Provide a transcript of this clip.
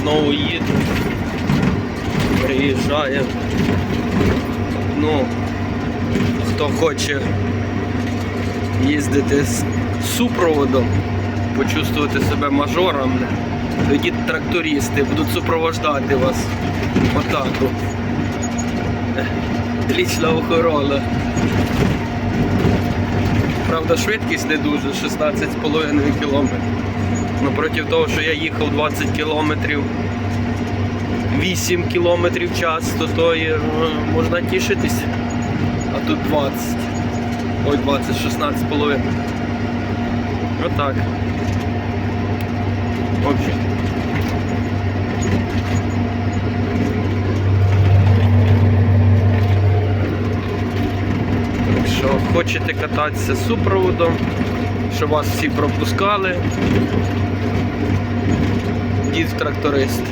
знову їду. Приїжджає. Ну, хто хоче їздити з супроводом, почувствувати себе мажором, тоді трактористи будуть супроводжати вас. Отак. от. Лічна охорона. Правда, швидкість не дуже, 16,5 км. Ну проти того, що я їхав 20 кілометрів 8 кілометрів час, то то е, можна тішитись. А тут 20. Ой, 20, 16,5. Отак. В общем. Так хочете кататися з супроводом, щоб вас всі пропускали. Дід тракторист.